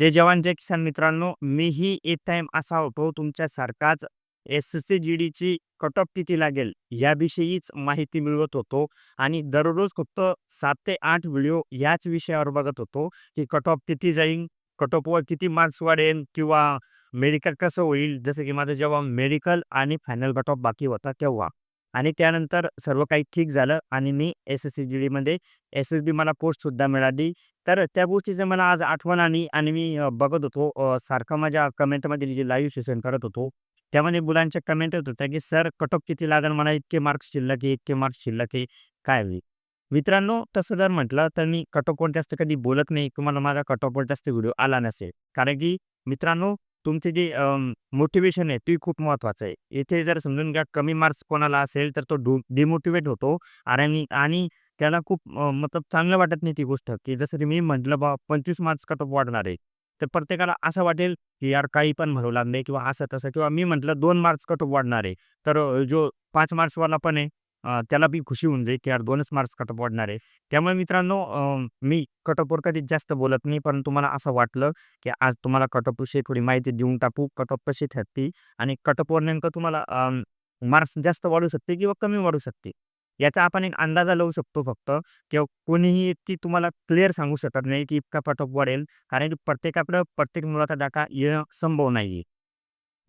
जय जवान जय किसान मित्रांनो मीही एक टाइम असा होतो तुमच्यासारखाच एस एस सी जी डीची कट ऑफ किती लागेल याविषयीच माहिती मिळवत होतो. आणि दररोज फक्त सात ते आठ व्हिडिओ याच विषयावर बघत होतो की कट ऑफ किती जाईल कट ऑफवर किती मार्क्स वाढेल किंवा मेडिकल कसं होईल जसं की माझं जेव्हा मेडिकल आणि फायनल कट ऑफ बाकी होता तेव्हा. आणि त्यानंतर सर्व काही ठीक झालं आणि मी एस एस सी जी डीमध्ये एस एस बी मला पोस्टसुद्धा मिळाली. तर त्या गोष्टीचं मला आज आठवण आली आणि मी बघत होतो सारखं माझ्या कमेंटमध्ये जे लाईव्ह सेशन करत होतो त्यामध्ये मुलांच्या कमेंट येत होत्या की सर कट किती लागेल मला? इतके मार्क्स शिल्लक आहे इतके मार्क्स शिल्लक आहे काय होईल? मित्रांनो तसं जर म्हटलं तर मी कट जास्त कधी बोलत नाही तुम्हाला माझा कट जास्त व्हिडिओ आला नसेल. कारण की मित्रांनो तुमचे जे मोटिवेशन आहे ती खूप महत्त्वाचं आहे. इथे जर समजून घ्या कमी मार्क्स कोणाला असेल तर तो डू डिमोटिवेट होतो. आणि आणि त्याला खूप मतलब चांगलं वाटत नाही ती गोष्ट की जसं की मी म्हटलं बा पंचवीस मार्क्स कट ऑफ वाढणार आहे. तर प्रत्येकाला असं वाटेल की यार काही पण म्हणू लागले किंवा असं तसं किंवा मी म्हटलं दोन मार्क्स कट ऑफ वाढणार आहे. तर जो पाच मार्क्सवाला पण आहे त्याला बी खुशी होऊन जाईल की यार दोनच मार्क्स कट वाढणार आहे. त्यामुळे मित्रांनो मी कटअपवर कधीच जास्त बोलत नाही परंतु मला असं वाटलं की आज तुम्हाला कटअपविषयी थोडी माहिती देऊन टाकू कटअप कशी ठरते आणि कटअपवर नेमकं तुम्हाला मार्क्स जास्त वाढू शकते किंवा कमी वाढू शकते याचा आपण एक अंदाजा लावू शकतो फक्त. किंवा कोणीही ती तुम्हाला क्लिअर सांगू शकत नाही की इतका कटअप वाढेल कारण की प्रत्येकाकडं प्रत्येक मुलाचा डाटा येणं संभव नाही आहे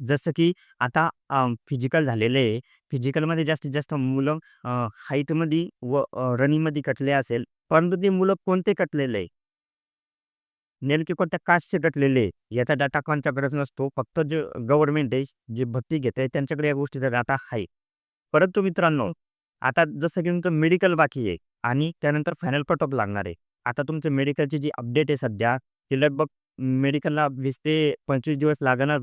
जसं की आता फिजिकल झालेलं आहे. फिजिकलमध्ये जास्तीत जास्त मुलं हाईटमध्ये व रनिंगमध्ये कटले असेल परंतु ते मुलं कोणते कटलेले आहे? नेमके कोणत्या कास्टचे कटलेले आहे? याचा डाटा गरज नसतो. फक्त जे गव्हर्नमेंट आहे जे भरती घेत आहे त्यांच्याकडे या गोष्टीचा डाटा आहे. परंतु मित्रांनो आता जसं की तुमचं मेडिकल बाकी आहे आणि त्यानंतर फायनल कटऑफ लागणार आहे. आता तुमचं मेडिकलची जी अपडेट आहे सध्या ती लगभग मेडिकलला वीस ते पंचवीस दिवस लागणार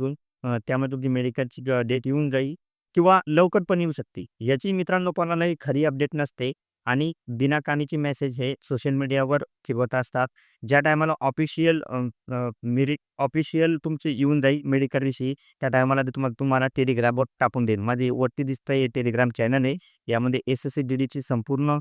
त्यामुळे तुमची मेडिकलची डेट येऊन जाईल किंवा लवकर पण येऊ शकते. याची मित्रांनो कोणालाही खरी अपडेट नसते. आणि दिनाकानीचे मेसेज हे सोशल मीडियावर फिरवत असतात. ज्या टायमाला ऑफिशियल मेरिट ऑफिशियल तुमचे येऊन जाईल मेडिकलविषयी त्या टायमाला ते तुम्हाला तुम्हाला टेलिग्रामवर टाकून देईल. माझे वरती दिसतं हे टेलिग्राम चॅनल आहे. यामध्ये एस एस सी डी डीची संपूर्ण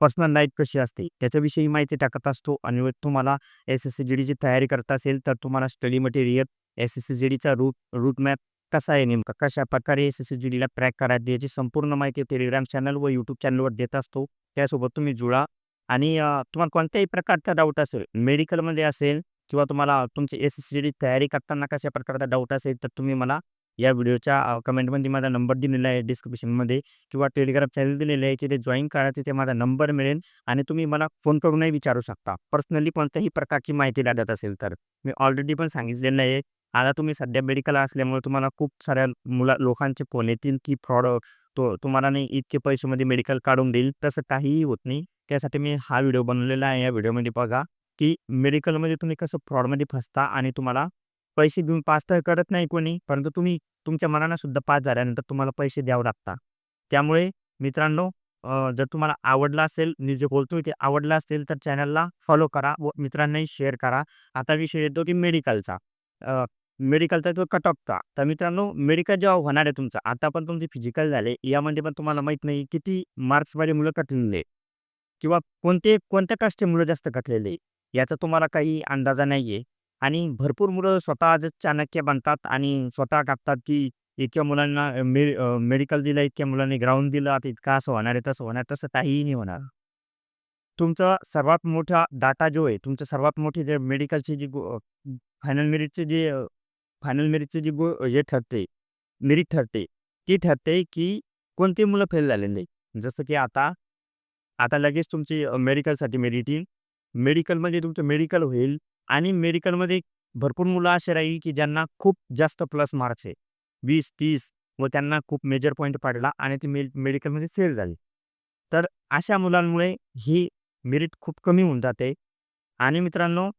पर्सनल लाईफ कशी असते त्याच्याविषयी माहिती टाकत असतो. आणि तुम्हाला एस एस सी जी डीची तयारी करत असेल तर तुम्हाला study material S S C G डीचा रूट रूट मॅप कसा आहे नेमका? कशा प्रकारे एस एस सी जी डीला ट्रॅक करायची याची संपूर्ण माहिती टेलिग्राम चॅनल व यूट्यूब चॅनलवर देत असतो त्यासोबत तुम्ही जुळा. आणि तुम्हाला कोणत्याही प्रकारचा डाऊट असेल मेडिकलमध्ये असेल किंवा तुम्हाला तुमची एस एस सी डी तयारी करताना कशा प्रकारचा डाऊट असेल तर तुम्ही मला या व्हिडिओच्या कमेंटमध्ये माझा नंबर दिलेला आहे डिस्क्रिप्शनमध्ये किंवा टेलिग्राम चॅनल दिलेलं आहे तिथे जॉईन करायचं तिथे माझा नंबर मिळेल आणि तुम्ही मला फोन करूनही विचारू शकता. पर्सनली कोणत्याही प्रकारची माहिती लागत असेल तर. मी ऑलरेडी पण सांगितलेलं आहे. आता तुम्ही सध्या मेडिकल असल्यामुळे तुम्हाला खूप साऱ्या मुला लोकांचे फोन येतील की फ्रॉड तो तुम्हाला नाही इतके पैशामध्ये मेडिकल काढून देईल तसं काहीही होत नाही. त्यासाठी मी हा व्हिडिओ बनवलेला आहे. या व्हिडिओमध्ये बघा की मेडिकलमध्ये तुम्ही कसं फ्रॉडमध्ये फसता आणि तुम्हाला पैसे देऊन पास तर करत नाही कोणी परंतु तुम्ही तुमच्या मनानं सुद्धा पास झाल्यानंतर तुम्हाला पैसे द्यावं लागतात त्यामुळे मित्रांनो जर तुम्हाला आवडला असेल मी जे बोलतोय ते आवडला असेल तर चॅनलला फॉलो करा व मित्रांनाही शेअर करा. आता विषय येतो की मेडिकलचा. मेडिकलचा तो कट ऑफचा तर मित्रांनो मेडिकल जेव्हा होणार आहे तुमचं आता पण तुमचे फिजिकल झाले यामध्ये पण तुम्हाला माहीत नाही किती मार्क्सवाले मुलं कटलेले किंवा कोणते कोणत्या कास्टचे मुलं जास्त कटलेले याचा तुम्हाला काही अंदाजा नाही आहे आणि भरपूर मुलं स्वतः चाणक्य बनतात आणि स्वतः कापतात की इतक्या मुलांना मे मेडिकल दिलं इतक्या मुलांनी ग्राउंड दिलं आता इतकं असं होणार आहे तसं होणार तसं काहीही नाही होणार. तुमचा सर्वात मोठा डाटा जो आहे तुमचं सर्वात मोठी जे मेडिकलची जी फायनल मेरिटचे जे फायनल मेरिटचे जी गो हे ठरते मेरिट ठरते ती ठरते की कोणती मुलं फेल झालेले जसं की आता आता लगेच तुमची मेडिकलसाठी मेरिट येईल. मेडिकलमध्ये तुमचं मेडिकल होईल आणि मेडिकलमध्ये भरपूर मुलं असे राहील की ज्यांना खूप जास्त प्लस मार्क्स आहे. वीस तीस व त्यांना खूप मेजर पॉईंट पडला आणि ते मे मेडिकलमध्ये फेल झाले. तर अशा मुलांमुळे ही मेरिट खूप कमी होऊन जाते. आणि मित्रांनो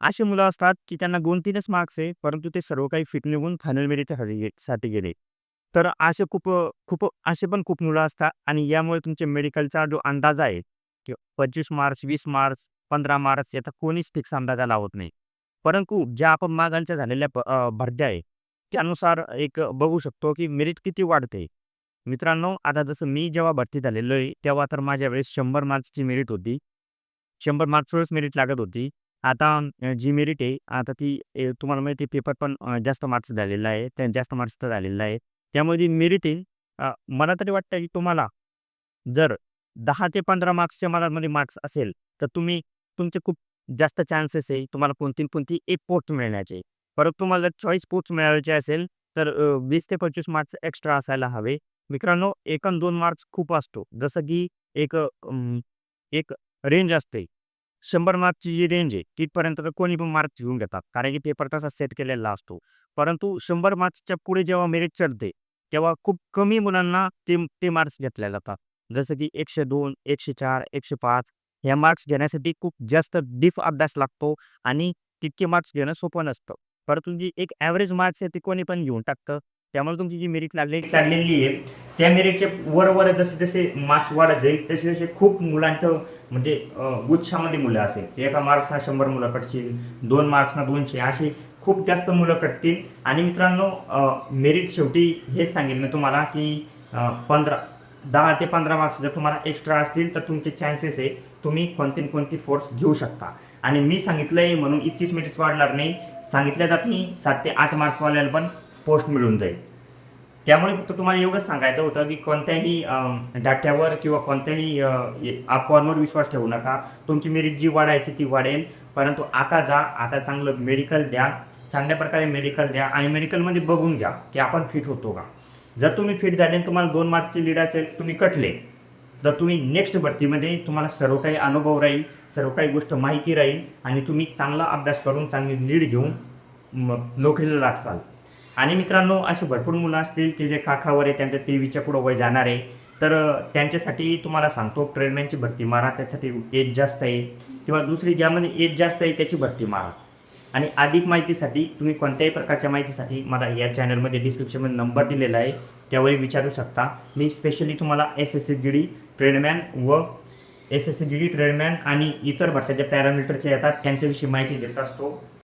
असे मुलं असतात की त्यांना दोन तीनच मार्क्स आहे परंतु ते सर्व काही फिट निघून फायनल मेरिटसाठी गे साठी गेले. तर असे खूप खूप असे पण खूप मुलं असतात आणि यामुळे तुमचे मेडिकलचा जो अंदाज आहे की पंचवीस मार्च वीस मार्च पंधरा मार्च याचा कोणीच फिक्स अंदाजा लावत नाही. परंतु ज्या आपण मागांच्या झालेल्या भरत्या आहे त्यानुसार एक बघू शकतो की मेरिट किती वाढते. मित्रांनो आता जसं मी जेव्हा भरती झालेलो आहे तेव्हा तर माझ्या वेळेस शंभर मार्क्सची मेरिट होती. शंभर मार्क्सवरच मेरिट लागत होती. आता जी मेरिट आहे आता ती तुम्हाला माहिती पेपर पण जास्त मार्क्स झालेला आहे त्या जास्त मार्क्सचा झालेला आहे. त्यामुळे जी मेरिट आहे मला तरी वाटतं की तुम्हाला जर दहा ते पंधरा मार्क्सच्या मनामध्ये मार्क्स असेल तर तुम्ही तुमचे खूप जास्त चान्सेस आहे तुम्हाला कोणती न कोणती एक पोस्ट मिळण्याचे. परत तुम्हाला जर चॉईस पोस्ट मिळवायचे असेल तर वीस ते पंचवीस मार्क्स एक्स्ट्रा असायला हवे. मित्रांनो एक अन दोन मार्क्स खूप असतो. जसं की एक एक रेंज असते. शंभर मार्कची जी रेंज आहे तिथपर्यंत तर कोणी पण मार्क्स घेऊन घेतात. कारण की पेपर तसा सेट केलेला असतो. परंतु शंभर मार्क्सच्या पुढे जेव्हा मेरिट चढते तेव्हा खूप कमी मुलांना ते ते मार्क्स घेतले जातात. जसं की एकशे दोन एकशे चार एकशे पाच ह्या मार्क्स घेण्यासाठी खूप जास्त डीप अभ्यास लागतो आणि तितके मार्क्स घेणं सोपं नसतं. परंतु जी एक ॲव्हरेज मार्क्स आहे ते कोणी पण घेऊन टाकतं. त्यामुळे तुमची जी मेरिट लागली चाललेली आहे त्या मेरिटचे वर वर जसे जसे मार्क्स वाढत जाईल तसे तसे खूप मुलांचं म्हणजे गुच्छामध्ये मुलं असेल. एका मार्क्सना शंभर मुलं कटतील दोन मार्क्सना दोनशे असे खूप जास्त मुलं कटतील. आणि मित्रांनो मेरिट शेवटी हेच सांगेल मी तुम्हाला की पंधरा दहा ते पंधरा मार्क्स जर तुम्हाला एक्स्ट्रा असतील तर तुमचे चान्सेस आहे तुम्ही कोणते न कोणती फोर्स घेऊ शकता. आणि मी सांगितलं आहे म्हणून इतकीच मेरिट्स वाढणार नाही. सांगितल्या जात नाही सात ते आठ मार्क्सवाल्याला पण पोस्ट मिळून जाईल. त्यामुळे फक्त तुम्हाला एवढंच सांगायचं होतं की कोणत्याही डाट्यावर किंवा कोणत्याही अफवांवर विश्वास ठेवू नका. तुमची मेरिट जी वाढायची ती वाढेल. परंतु आता जा आता चांगलं मेडिकल द्या चांगल्या प्रकारे मेडिकल द्या आणि मेडिकलमध्ये बघून घ्या की आपण फिट होतो का. जर तुम्ही फिट झाले आणि तुम्हाला दोन मार्क्सची लीड असेल तुम्ही कटले. तर तुम्ही नेक्स्ट भरतीमध्ये तुम्हाला सर्व काही अनुभव राहील सर्व काही गोष्ट माहिती राहील आणि तुम्ही चांगला अभ्यास करून चांगली लीड घेऊन मग नोकरीला लागसाल. आणि मित्रांनो असे भरपूर मुलं असतील की जे काखावर आहे त्यांच्या टीव्हीच्या पुढं वय जाणार आहे तर त्यांच्यासाठी तुम्हाला सांगतो ट्रेडमॅनची भरती मारा त्यासाठी एज जास्त आहे किंवा दुसरी ज्यामध्ये एज जास्त आहे त्याची भरती मारा. आणि अधिक माहितीसाठी तुम्ही कोणत्याही प्रकारच्या माहितीसाठी मला या चॅनलमध्ये डिस्क्रिप्शनमध्ये नंबर दिलेला आहे त्यावरही विचारू शकता. मी स्पेशली तुम्हाला S S C G D tradesman व S S C G D tradesman आणि इतर भरत्याच्या पॅरामीटरचे येतात त्यांच्याविषयी माहिती देत असतो.